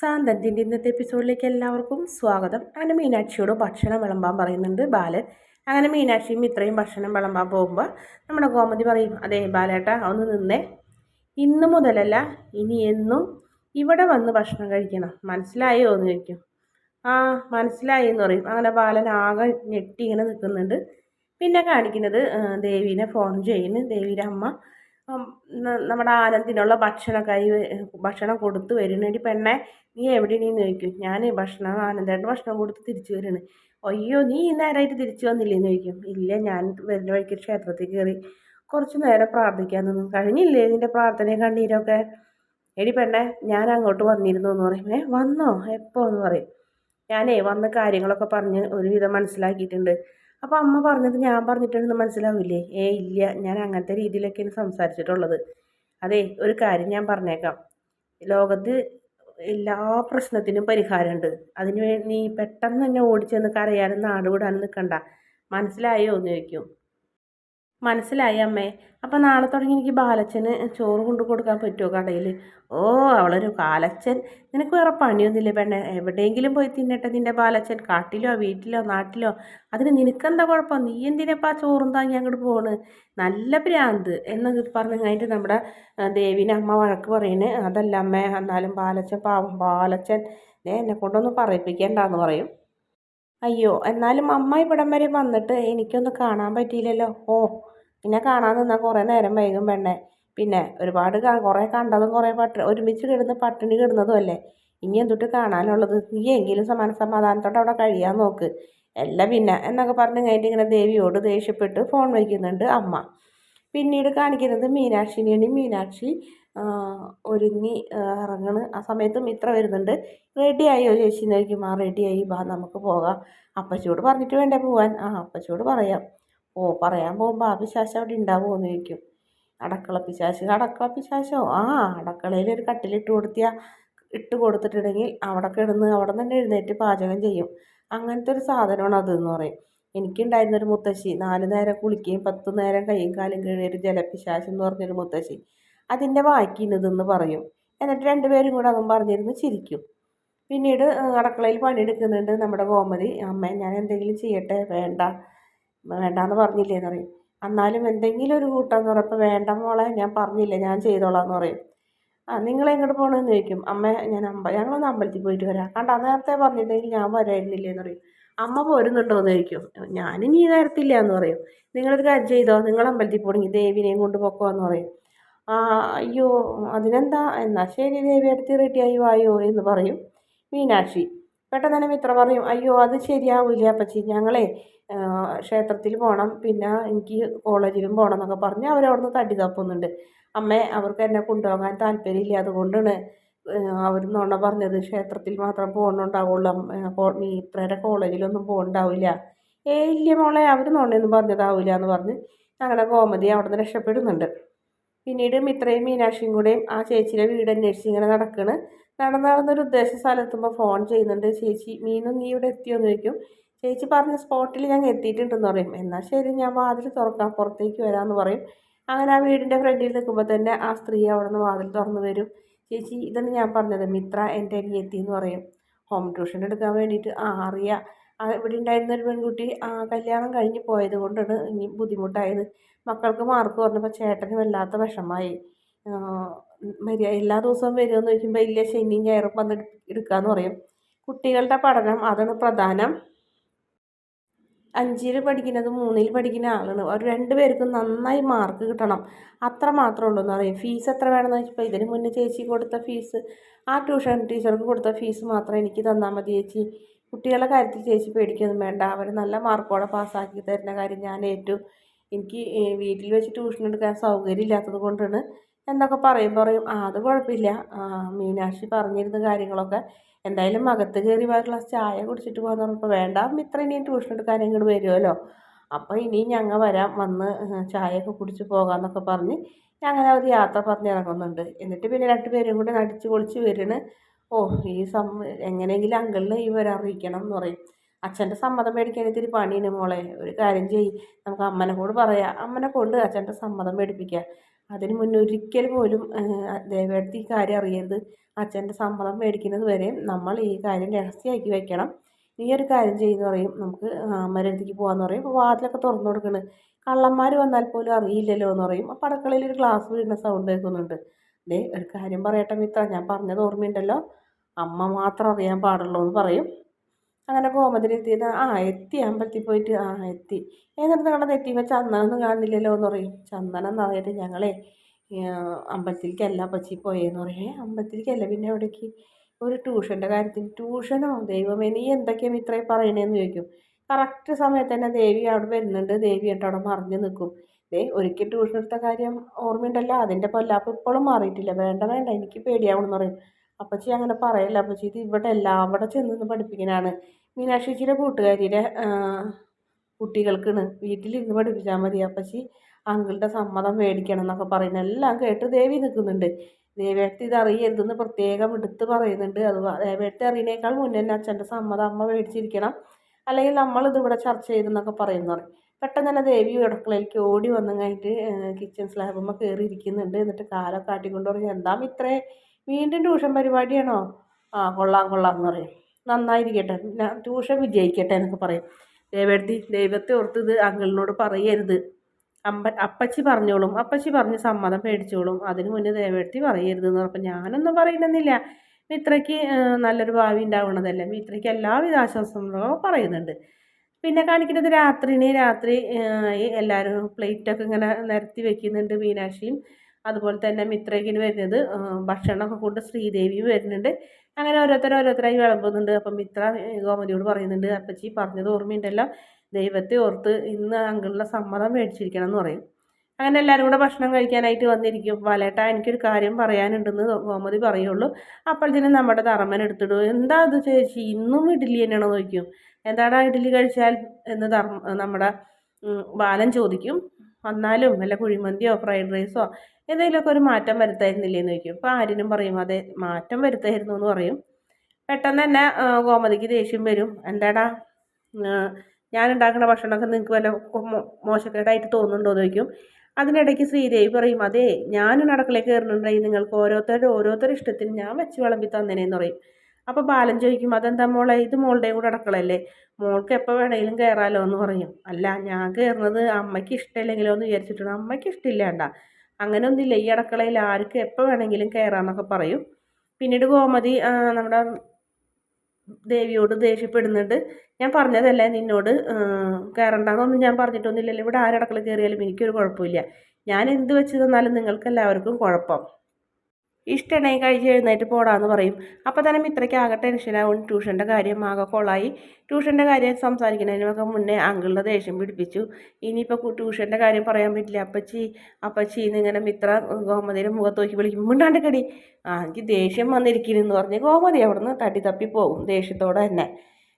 സാന്തത്തിന്റെ ഇന്നത്തെ എപ്പിസോഡിലേക്ക് എല്ലാവർക്കും സ്വാഗതം. അങ്ങനെ മീനാക്ഷിയോട് ഭക്ഷണം വിളമ്പാൻ പറയുന്നുണ്ട് ബാലൻ. അങ്ങനെ മീനാക്ഷിയും ഇത്രയും ഭക്ഷണം വിളമ്പാൻ പോകുമ്പോൾ നമ്മുടെ ഗോമതി പറയും അതെ ബാലേട്ട ഒന്ന് നിന്നേ. ഇന്ന് മുതലല്ല ഇനി എന്നും ഇവിടെ വന്ന് ഭക്ഷണം കഴിക്കണം. മനസ്സിലായോ? എന്ന് ചോദിക്കും. ആ മനസ്സിലായി എന്ന് പറയും. അങ്ങനെ ബാലൻ ആകെ ഞെട്ടി ഇങ്ങനെ നിൽക്കുന്നുണ്ട്. പിന്നെ കാണിക്കുന്നത് ദേവീനെ ഫോൺ ചെയ്യുന്നു. ദേവിയുടെ അമ്മ നമ്മുടെ ആനന്ദിനുള്ള ഭക്ഷണം കൈ ഭക്ഷണം കൊടുത്തു വരുന്നതിന് പെണ്ണെ നീ എവിടെ എവിടെയാണെന്ന് ചോദിക്കും. ഞാൻ ഭക്ഷണം ആനന്ദേട്ടൻ ഭക്ഷണം കൊടുത്ത് തിരിച്ചു വരുന്നത് അയ്യോ നീ ഈ നേരമായിട്ട് തിരിച്ചു വന്നില്ലേന്ന് ചോദിക്കും. ഇല്ല ഞാൻ വരുന്ന വഴിക്ക് ക്ഷേത്രത്തിൽ കയറി കുറച്ച് നേരം പ്രാർത്ഥിക്കാൻ നിന്നു കഴിഞ്ഞില്ലേ? നിന്റെ പ്രാർത്ഥനയും കണ്ണീരൊക്കെ? എടി പെണ്ണെ ഞാൻ അങ്ങോട്ട് വന്നിരുന്നു എന്ന് പറയും. ഏ വന്നോ? എപ്പോ എന്ന് പറയും. ഞാനേ വന്ന കാര്യങ്ങളൊക്കെ പറഞ്ഞ് ഒരുവിധം മനസ്സിലാക്കിയിട്ടുണ്ട്. അപ്പോൾ അമ്മ പറഞ്ഞത് ഞാൻ പറഞ്ഞിട്ടുണ്ടെന്ന് മനസ്സിലാവില്ലേ? ഏ ഇല്ല ഞാൻ അങ്ങനത്തെ രീതിയിലൊക്കെയാണ് സംസാരിച്ചിട്ടുള്ളത്. അതെ ഒരു കാര്യം ഞാൻ പറഞ്ഞേക്കാം. ലോകത്ത് എല്ലാ പ്രശ്നത്തിനും പരിഹാരമുണ്ട്. അതിന് നീ പെട്ടെന്ന് തന്നെ ഓടിച്ചെന്ന് കരയാനും നാടുവിടാനും നിൽക്കണ്ട മനസ്സിലായോ? എന്ന് ചോദിക്കും. മനസ്സിലായി അമ്മേ. അപ്പം നാളെ തുടങ്ങി എനിക്ക് ബാലച്ചന് ചോറ് കൊണ്ടു കൊടുക്കാൻ പറ്റുമോ കടയിൽ? ഓ അവളൊരു ബാലച്ചൻ. നിനക്ക് വേറെ പണിയൊന്നുമില്ലേ പെണ്ണെ? എവിടെയെങ്കിലും പോയി തിന്നട്ടെ നിന്റെ ബാലച്ചൻ. കാട്ടിലോ വീട്ടിലോ നാട്ടിലോ? അതിന് നിനക്കെന്താ കുഴപ്പം? നീ എന്തിനപ്പാ ചോറും താങ്ങി അങ്ങോട്ട് പോണ്? നല്ല ഭ്രാന്ത് എന്നൊക്കെ പറഞ്ഞു കഴിഞ്ഞിട്ട് നമ്മുടെ ദേവിനെ അമ്മ വഴക്ക് പറയുന്നത് അതല്ല അമ്മേ എന്നാലും ബാലച്ചൻ പാവം ബാലച്ചൻ. എന്നെ കൊണ്ടൊന്ന് പറയിപ്പിക്കേണ്ടെന്ന് പറയും. അയ്യോ എന്നാലും അമ്മ ഇവിടം വരെ വന്നിട്ട് എനിക്കൊന്നും കാണാൻ പറ്റിയില്ലല്ലോ. ഓ പിന്നെ കാണാൻ നിന്നാൽ കുറേ നേരം വൈകും പെണ്ണെ. പിന്നെ ഒരുപാട് കുറേ കണ്ടതും കുറേ പട്ട ഒരുമിച്ച് കിടന്ന് പട്ടിണി കിടന്നതും അല്ലേ? ഇനി എന്തൊട്ട് കാണാനുള്ളത്? നീ എങ്കിലും സമാന സമാധാനത്തോടെ അവിടെ കഴിയാൻ നോക്ക്. എല്ലാം പിന്നെ എന്നൊക്കെ പറഞ്ഞ് കഴിഞ്ഞിട്ട് ഇങ്ങനെ ദേവിയോട് ദേഷ്യപ്പെട്ട് ഫോൺ വയ്ക്കുന്നുണ്ട് അമ്മ. പിന്നീട് കാണിക്കുന്നത് മീനാക്ഷിനെയാണ്. മീനാക്ഷി ഒരുങ്ങി ഇറങ്ങണ്. ആ സമയത്ത് മിത്ര വരുന്നുണ്ട്. റെഡിയായോ ചേച്ചി നോക്കും ആ റെഡിയായി ബാ നമുക്ക് പോകാം. അപ്പച്ചിയോട് പറഞ്ഞിട്ട് വേണ്ടേ പോവാൻ? ആ അപ്പച്ചിയോട് പറയാം. ഓ പറയാൻ പോകുമ്പോൾ ആ പിശാശ് അവിടെ ഉണ്ടാവുമോ എന്ന് ചോദിക്കും. അടക്കള പിശാശ്. അടക്കള പിശാശോ? ആ അടക്കളയിൽ ഒരു കട്ടിലിട്ട് കൊടുത്തിയാൽ ഇട്ട് കൊടുത്തിട്ടുണ്ടെങ്കിൽ അവിടെ കിടന്ന് അവിടെ തന്നെ എഴുന്നേറ്റ് പാചകം ചെയ്യും. അങ്ങനത്തെ ഒരു സാധനമാണ് അത് എന്ന് പറയും എനിക്കുണ്ടായിരുന്നൊരു മുത്തശ്ശി. നാല് നേരം കുളിക്കുകയും പത്ത് നേരം കൈയും കാലും കഴുകിയൊരു ജലപിശാശ് എന്ന് പറഞ്ഞൊരു മുത്തശ്ശി. അതിന്റെ വായിക്കുന്നതെന്ന് പറയും. എന്നിട്ട് രണ്ടുപേരും കൂടെ അതും പറഞ്ഞിരുന്ന് ചിരിക്കും. പിന്നീട് അടുക്കളയിൽ പണിയെടുക്കുന്നുണ്ട് നമ്മുടെ ഗോമതി. അമ്മ ഞാൻ എന്തെങ്കിലും ചെയ്യട്ടെ? വേണ്ട. വേണ്ടാന്ന് പറഞ്ഞില്ലേന്ന് പറയും. എന്നാലും എന്തെങ്കിലും ഒരു കൂട്ടാന്ന് പറയപ്പോൾ വേണ്ട മോളെ ഞാൻ പറഞ്ഞില്ല? ഞാൻ ചെയ്തോളാം എന്ന് പറയും. ആ നിങ്ങൾ എങ്ങോട്ട് പോകണമെന്ന് ചോദിക്കും. അമ്മ ഞാൻ അമ്പ ഞങ്ങളൊന്ന് അമ്പലത്തിൽ പോയിട്ട് വരാം. കണ്ട നേരത്തെ പറഞ്ഞിട്ടുണ്ടെങ്കിൽ ഞാൻ വരായിരുന്നില്ലേ എന്ന് പറയും. അമ്മ പോരുന്നുണ്ടോ? എന്ന് ചോദിക്കും. ഞാനും നീ നേരത്തില്ല എന്ന് പറയും. നിങ്ങളൊരു കാര്യം ചെയ്തോ? നിങ്ങൾ അമ്പലത്തിൽ പോകണമെങ്കിൽ ദേവിനെയും കൊണ്ട് പൊക്കോന്ന് പറയും. ആ അയ്യോ അതിനെന്താ? എന്നാ ശരി ദേവി അടുത്ത് റെഡിയായി വായോ എന്ന് പറയും മീനാക്ഷി. പെട്ടെന്ന് തന്നെ മിത്ര പറയും അയ്യോ അത് ശരിയാവില്ല അപ്പച്ചി? ഞങ്ങളെ ക്ഷേത്രത്തിൽ പോകണം പിന്നെ എനിക്ക് കോളേജിലും പോകണം എന്നൊക്കെ പറഞ്ഞ് അവരവിടുന്ന് തട്ടി തപ്പുന്നുണ്ട്. അമ്മേ അവർക്ക് എന്നെ കൊണ്ടുപോകാൻ താല്പര്യമില്ല. അതുകൊണ്ടാണ് അവർ നോണ പറഞ്ഞത് ക്ഷേത്രത്തിൽ മാത്രം പോകുന്നുണ്ടാവുള്ളൂ മിത്രയുടെ കോളേജിലൊന്നും പോകണ്ടാവില്ല. ഏ ഇല്ല മോളെ അവർ നോണയൊന്നും പറഞ്ഞതാവില്ല എന്ന് പറഞ്ഞ് ഞങ്ങളുടെ ഗോമതി അവിടെ നിന്ന് രക്ഷപ്പെടുന്നുണ്ട്. പിന്നീട് മിത്രയും മീനാക്ഷിയും കൂടെയും ആ ചേച്ചിയുടെ വീട് അന്വേഷിച്ച് ഇങ്ങനെ നടക്കണ്. നടന്ന് നടന്നൊരു ഉദ്ദേശ സ്ഥലത്തുമ്പോൾ ഫോൺ ചെയ്യുന്നുണ്ട്. ചേച്ചി മീനും നീ ഇവിടെ എത്തിയോ എന്ന് ചോദിക്കും. ചേച്ചി പറഞ്ഞ സ്പോട്ടിൽ ഞങ്ങൾ എത്തിയിട്ടുണ്ടെന്ന് പറയും. എന്നാൽ ശരി ഞാൻ വാതിൽ തുറക്കാം പുറത്തേക്ക് വരാമെന്ന് പറയും. അങ്ങനെ ആ വീടിന്റെ ഫ്രണ്ടിൽ നിൽക്കുമ്പോൾ തന്നെ ആ സ്ത്രീ അവിടെ നിന്ന് വാതിൽ തുറന്നു വരും. ചേച്ചി ഇതാണ് ഞാൻ പറഞ്ഞത്. മിത്ര എന്റെ അനിയത്തി എന്ന് പറയും. ഹോം ട്യൂഷൻ എടുക്കാൻ വേണ്ടിയിട്ട്. ആ അറിയാം. ഇവിടെ ഉണ്ടായിരുന്ന ഒരു പെൺകുട്ടി കല്യാണം കഴിഞ്ഞ് പോയത് കൊണ്ടാണ് ഇനി ബുദ്ധിമുട്ടായത്. മക്കൾക്ക് മാർക്ക് കുറഞ്ഞപ്പോൾ ചേട്ടന് വല്ലാത്ത വിഷമമായി മര്യാദ എല്ലാ ദിവസവും വരുമെന്ന് ചോദിക്കുമ്പോൾ ഇല്ല ശനിയും ഞായറും വന്ന് എടുക്കാമെന്ന് പറയും. കുട്ടികളുടെ പഠനം അതാണ് പ്രധാനം. അഞ്ചിൽ പഠിക്കുന്നത് മൂന്നിൽ പഠിക്കുന്ന ആളാണ്. അവർ രണ്ട് പേർക്കും നന്നായി മാർക്ക് കിട്ടണം. അത്ര മാത്രമേ ഉള്ളൂ എന്ന് പറയും. ഫീസ് എത്ര വേണമെന്ന് വെച്ചപ്പോൾ ഇതിന് മുന്നേ ചേച്ചി കൊടുത്ത ഫീസ് ആ ട്യൂഷൻ ടീച്ചർക്ക് കൊടുത്ത ഫീസ് മാത്രം എനിക്ക് തന്നാൽ മതി ചേച്ചി. കുട്ടികളുടെ കാര്യത്തിൽ ചേച്ചി പേടിക്കൊന്നും വേണ്ട. അവർ നല്ല മാർക്കോടെ പാസ്സാക്കി തരുന്ന കാര്യം ഞാൻ ഏറ്റു. എനിക്ക് വീട്ടിൽ വെച്ച് ട്യൂഷൻ എടുക്കാൻ സൗകര്യം ഇല്ലാത്തത് കൊണ്ടാണ് എന്നൊക്കെ പറയും പറയും. ആ അത് കുഴപ്പമില്ല. മീനാക്ഷി പറഞ്ഞിരുന്ന കാര്യങ്ങളൊക്കെ എന്തായാലും അകത്ത് കയറി വേറെ ഗ്ലാസ് ചായ കുടിച്ചിട്ട് പോകാന്ന് പറഞ്ഞപ്പോൾ വേണ്ട മിത്ര ഇനി ട്യൂഷൻ എടുക്കാൻ ഇങ്ങോട്ട് വരുമല്ലോ അപ്പോൾ ഇനി ഞങ്ങൾ വരാം വന്ന് ചായയൊക്കെ കുടിച്ച് പോകാമെന്നൊക്കെ പറഞ്ഞ് അങ്ങനെ ഒരു യാത്ര പറഞ്ഞിറങ്ങുന്നുണ്ട് എന്നിട്ട് പിന്നെ രണ്ടുപേരും കൂടെ നടിച്ച് പൊളിച്ച് വരുന്നു ഓ ഈ സം എങ്ങനെയെങ്കിലും അങ്കിളിനെ ഇവരെ അറിയിക്കണം എന്ന് പറയും. അച്ഛന്റെ സമ്മതം മേടിക്കാൻ ഇത്തിരി പണിയാണ് മോളെ. ഒരു കാര്യം ചെയ്യ്. നമുക്ക് അമ്മനെ കൂടെ പറയാം. അമ്മനെ കൊണ്ട് അച്ഛന്റെ സമ്മതം മേടിപ്പിക്കുക അതിന് മുന്നേ ഒരിക്കൽ പോലും ദേവേടത്തി ഈ കാര്യം അറിയരുത്. അച്ഛന്റെ സമ്മതം മേടിക്കുന്നത് വരെ നമ്മൾ ഈ കാര്യം രഹസ്യമാക്കി വെക്കണം. നീ ഒരു കാര്യം ചെയ്യുന്ന പറയും. നമുക്ക് അമ്മരടുത്തേക്ക് പോകാമെന്ന് പറയും. അപ്പോൾ വാതിലൊക്കെ തുറന്നു കൊടുക്കണ്. കള്ളന്മാർ വന്നാൽ പോലും അറിയില്ലല്ലോ എന്ന് പറയും. അപ്പോൾ അടുക്കളയിൽ ഒരു ഗ്ലാസ് വീഴുന്ന സൗണ്ട് കേൾക്കുന്നുണ്ട്. ദേ ഒരു കാര്യം പറയട്ടെ മിത്ര ഞാൻ പറഞ്ഞത് ഓർമ്മയുണ്ടല്ലോ? അമ്മ മാത്രം അറിയാൻ പാടുള്ളൂ എന്ന് പറയും. അങ്ങനെ ഗോമതി എത്തിയത് ആ എത്തി അമ്പലത്തിൽ പോയിട്ട് ആ എത്തി. എന്നിട്ട് നിങ്ങളുടെ എത്തിയപ്പോൾ ചന്ദനൊന്നും കാണില്ലല്ലോ എന്ന് പറയും. ചന്ദനം എന്ന് പറയട്ടെ ഞങ്ങളെ? അമ്പലത്തിലേക്കല്ല പച്ചി പോയെന്ന് പറയും. അമ്പലത്തിലേക്കല്ല പിന്നെ എവിടേക്ക്? ഒരു ട്യൂഷന്റെ കാര്യത്തിൽ ട്യൂഷനോ? ദൈവമേ നീ എന്തൊക്കെയാണ് ഇത്രയും പറയണേന്ന് ചോദിക്കും. കറക്റ്റ് സമയത്ത് തന്നെ ദേവി അവിടെ വരുന്നുണ്ട്. ദേവി എന്നിട്ട് അവിടെ മറിഞ്ഞു നിൽക്കും. ദേ ഒരിക്കൽ ട്യൂഷൻ എടുത്ത കാര്യം ഓർമ്മയുണ്ടല്ലോ. അതിന്റെ പൊല്ലാപ്പ് ഇപ്പോഴും മാറിയിട്ടില്ല. വേണ്ട വേണ്ട എനിക്ക് പേടിയാവണമെന്ന് പറയും. അപ്പച്ചി അങ്ങനെ പറയല്ല. അപ്പച്ചി ഇത് ഇവിടെ അല്ല അവിടെ ചെന്ന് പഠിപ്പിക്കാനാണ് മീനാക്ഷിച്ചിയുടെ കൂട്ടുകാരിയുടെ കുട്ടികൾക്കാണ്. വീട്ടിലിരുന്ന് പഠിപ്പിച്ചാൽ മതി. അപ്പച്ചി അങ്കിളുടെ സമ്മതം മേടിക്കണം എന്നൊക്കെ പറയുന്നത് എല്ലാം കേട്ട് ദേവി നിൽക്കുന്നുണ്ട്. ദേവേട്ടത്തി ഇത് അറിയരുതെന്ന് പ്രത്യേകം എടുത്ത് പറയുന്നുണ്ട്. അത് ദേവേട്ടത്തി അറിയുന്നേക്കാൾ മുന്നേ തന്നെ അച്ഛന്റെ സമ്മതം അമ്മ മേടിച്ചിരിക്കണം. അല്ലെങ്കിൽ നമ്മളിതിവിടെ ചർച്ച ചെയ്തെന്നൊക്കെ പറയുന്നു. പറയും പെട്ടെന്ന് തന്നെ ദേവി അടുക്കളയിലേക്ക് ഓടി വന്നു കഴിഞ്ഞിട്ട് കിച്ചൺ സ്ലാബുമ്മ കയറി ഇരിക്കുന്നുണ്ട് എന്നിട്ട് കാലൊക്കെ ആട്ടിക്കൊണ്ട് പറഞ്ഞു എന്താണ് ഇത്രേ വീണ്ടും ട്യൂഷൻ പരിപാടിയാണോ? ആ കൊള്ളാം കൊള്ളാം എന്ന് പറയും. നന്നായിരിക്കട്ടെ ഞാൻ ട്യൂഷൻ വിജയിക്കട്ടെ എന്നൊക്കെ പറയും. ദേവേടത്തി ദൈവത്തെ ഓർത്ത് ഇത് അങ്കിളിനോട് പറയരുത്. അമ്പ അപ്പച്ചി പറഞ്ഞോളും. അപ്പച്ചി പറഞ്ഞ് സമ്മതം പേടിച്ചോളും അതിന് മുന്നേ ദേവേടത്തി പറയരുത് എന്ന് പറഞ്ഞപ്പോൾ ഞാനൊന്നും പറയുന്നില്ല മിത്രയ്ക്ക് നല്ലൊരു ഭാവി ഉണ്ടാവണതല്ലേ. മിത്രയ്ക്ക് എല്ലാവിധ ആശ്വാസങ്ങളും പറയുന്നുണ്ട്. പിന്നെ കാണിക്കുന്നത് രാത്രിന് രാത്രി എല്ലാവരും പ്ലേറ്റൊക്കെ ഇങ്ങനെ നിരത്തി വെക്കുന്നുണ്ട് മീനാക്ഷിയും. അതുപോലെ തന്നെ മിത്രയ്ക്കിന് വരുന്നത് ഭക്ഷണമൊക്കെ കൊണ്ട് ശ്രീദേവിയും വരുന്നുണ്ട്. അങ്ങനെ ഓരോരുത്തർ ഓരോരുത്തരായി വിളമ്പുന്നുണ്ട്. അപ്പം മിത്ര ഗോമതിയോട് പറയുന്നുണ്ട് അപ്പച്ചി പറഞ്ഞത് ഓർമ്മയുണ്ടല്ലോ. ദൈവത്തെ ഓർത്ത് ഇന്ന് അങ്കിളിന്റെ സമ്മതം മേടിച്ചിരിക്കണം എന്ന് പറയും. അങ്ങനെ എല്ലാവരും കൂടെ ഭക്ഷണം കഴിക്കാനായിട്ട് വന്നിരിക്കും. വലേട്ട എനിക്കൊരു കാര്യം പറയാനുണ്ടെന്ന് ഗോമതി പറയുള്ളൂ. അപ്പോഴത്തേനും നമ്മുടെ തറമ്മൻ എടുത്തിടും. എന്താ അത് ചേച്ചി? ഇന്നും ഇഡ്ഡലി തന്നെയാണോ ചോദിക്കും? എന്താടാ ഇഡ്ഡലി കഴിച്ചാൽ എന്ന് ധർമ്മ നമ്മുടെ ബാലൻ ചോദിക്കും. വന്നാലും വല്ല കുഴിമന്തിയോ ഫ്രൈഡ് റൈസോ എന്തെങ്കിലുമൊക്കെ ഒരു മാറ്റം വരുത്തായിരുന്നില്ലേ എന്ന് ചോദിക്കും. അപ്പോൾ ആരിനും പറയും അതെ മാറ്റം വരുത്തായിരുന്നു എന്ന് പറയും. പെട്ടെന്ന് തന്നെ ഗോമതിക്ക് ദേഷ്യം വരും. എന്താടാ ഞാൻ ഉണ്ടാക്കുന്ന ഭക്ഷണമൊക്കെ നിങ്ങൾക്ക് വല്ല മോശക്കേടായിട്ട് തോന്നുന്നുണ്ടോ? എന്ന് ചോദിക്കും. അതിനിടയ്ക്ക് ശ്രീദേവി പറയും അതെ ഞാനും അടുക്കളയിൽ കയറുന്നുണ്ടെങ്കിൽ നിങ്ങൾക്ക് ഓരോരുത്തരുടെ ഓരോരുത്തരുടെ ഇഷ്ടത്തിന് ഞാൻ വെച്ച് വിളമ്പി തന്നേനെന്ന് പറയും. അപ്പോൾ ബാലൻ ചോദിക്കും അതെന്താ മോളെ? ഇത് മോളുടെയും കൂടെ അടക്കളല്ലേ മോൾക്ക് എപ്പോൾ വേണമെങ്കിലും കയറാലോ? എന്ന് പറയും. അല്ല ഞാൻ കയറുന്നത് അമ്മയ്ക്ക് ഇഷ്ടമില്ലെങ്കിലോ? എന്ന് വിചാരിച്ചിട്ടുണ്ട് അമ്മയ്ക്ക് ഇഷ്ടമില്ലാണ്ട അങ്ങനെ ഒന്നുമില്ല ഈ അടക്കളയിൽ ആർക്ക് എപ്പോൾ വേണമെങ്കിലും കയറാമെന്നൊക്കെ പറയും. പിന്നീട് ഗോമതി നമ്മുടെ ദേവിയോട് ദേഷ്യപ്പെടുന്നുണ്ട്. ഞാൻ പറഞ്ഞതല്ലേ നിന്നോട്? കയറണ്ടെന്നൊന്നും ഞാൻ പറഞ്ഞിട്ടൊന്നുമില്ലല്ലോ. ഇവിടെ ആരടക്കള കയറിയാലും എനിക്കൊരു കുഴപ്പമില്ല. ഞാൻ എന്ത് വെച്ച് തന്നാലും നിങ്ങൾക്കെല്ലാവർക്കും കുഴപ്പം. ഇഷ്ടമുണ്ടെങ്കിൽ കഴിച്ച് എഴുന്നേറ്റ് പോടാന്ന് പറയും. അപ്പോൾ തന്നെ മിത്രയ്ക്ക് ആകെ ടെൻഷനാകും ട്യൂഷന്റെ കാര്യം ആകെ കൊളായി. ട്യൂഷന്റെ കാര്യം സംസാരിക്കുന്നതിനൊക്കെ മുന്നേ അങ്കിളിന്റെ ദേഷ്യം പിടിപ്പിച്ചു. ഇനിയിപ്പോൾ ട്യൂഷന്റെ കാര്യം പറയാൻ പറ്റില്ല. അപ്പച്ചി അപ്പച്ചി എന്നിങ്ങനെ മിത്ര ഗോമതിയുടെ മുഖത്ത് നോക്കി വിളിക്കും. മിണ്ടാണ്ട് കടി ആ എനിക്ക് ദേഷ്യം വന്നിരിക്കുന്നു പറഞ്ഞ് ഗോമതി അവിടെ നിന്ന് തട്ടി തപ്പി പോകും ദേഷ്യത്തോടെ തന്നെ.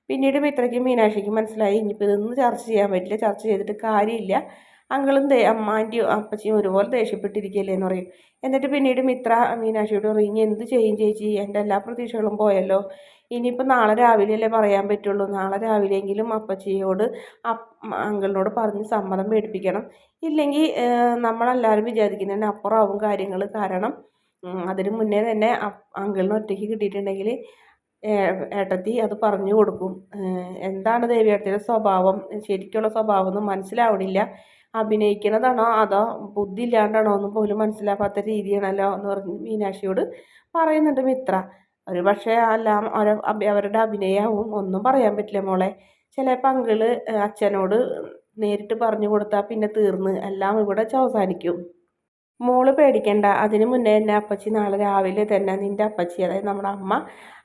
പിന്നീട് മിത്രയ്ക്കും മീനാക്ഷിക്കും മനസ്സിലായി. ഇനിയിപ്പോൾ ഇതൊന്നും ചർച്ച ചെയ്യാൻ പറ്റില്ല. ചർച്ച ചെയ്തിട്ട് കാര്യമില്ല. അങ്കിളും അമ്മാന്റെയും അപ്പച്ചിയും ഒരുപോലെ ദേഷ്യപ്പെട്ടിരിക്കുകയല്ലേ എന്ന് പറയും. എന്നിട്ട് പിന്നീട് മിത്ര മീനാക്ഷിയോട് പറയും എന്ത് ചെയ്യും ചേച്ചി? എന്റെ എല്ലാ പ്രതീക്ഷകളും പോയല്ലോ. ഇനിയിപ്പോൾ നാളെ രാവിലെയല്ലേ പറയാൻ പറ്റുള്ളൂ. നാളെ രാവിലെയെങ്കിലും അപ്പച്ചിയോട് അങ്കിളിനോട് പറഞ്ഞ് സമ്മതം മേടിപ്പിക്കണം. ഇല്ലെങ്കിൽ നമ്മളെല്ലാവരും വിചാരിക്കുന്നതിന് അപ്പുറമാവും കാര്യങ്ങൾ കാരണം അതിന് മുന്നേ തന്നെ അങ്കിളിന് ഒറ്റയ്ക്ക് കിട്ടിയിട്ടുണ്ടെങ്കിൽ ഏട്ടത്തി അത് പറഞ്ഞു കൊടുക്കും. എന്താണ് ദേവിയേട്ടത്തിയുടെ സ്വഭാവം? ശരിക്കുള്ള സ്വഭാവം ഒന്നും മനസ്സിലാവണില്ല. അഭിനയിക്കുന്നതാണോ അതോ ബുദ്ധി ഇല്ലാണ്ടാണോ എന്ന് പോലും മനസ്സിലാക്കാത്ത രീതിയാണല്ലോ എന്ന് പറഞ്ഞ് മീനാക്ഷിയോട് പറയുന്നുണ്ട് മിത്ര. ഒരു പക്ഷേ എല്ലാം അവരുടെ അഭിനയവും ഒന്നും പറയാൻ പറ്റില്ല മോളെ. ചില പങ്കൾ അച്ഛനോട് നേരിട്ട് പറഞ്ഞു കൊടുത്താൽ പിന്നെ തീർന്ന്. എല്ലാം ഇവിടെ അവസാനിക്കും. മോൾ പേടിക്കണ്ട. അതിന് മുന്നേ തന്നെ അപ്പച്ചി നാളെ രാവിലെ തന്നെ നിന്റെ അപ്പച്ചി അതായത് നമ്മുടെ അമ്മ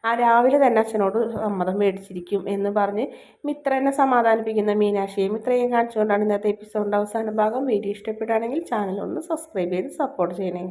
ആ രാവിലെ തന്നെ അച്ഛനോട് സമ്മതം മേടിച്ചിരിക്കും എന്ന് പറഞ്ഞ് മിത്രനെ സമാധാനിപ്പിക്കുന്ന മീനാക്ഷിയെ മിത്രയും കാണിച്ചുകൊണ്ടാണ് ഇന്നത്തെ എപ്പിസോഡിന്റെ അവസാന ഭാഗം. വീഡിയോ ഇഷ്ടപ്പെടുകയാണെങ്കിൽ ചാനൽ ഒന്ന് സബ്സ്ക്രൈബ് ചെയ്ത് സപ്പോർട്ട് ചെയ്യണേ.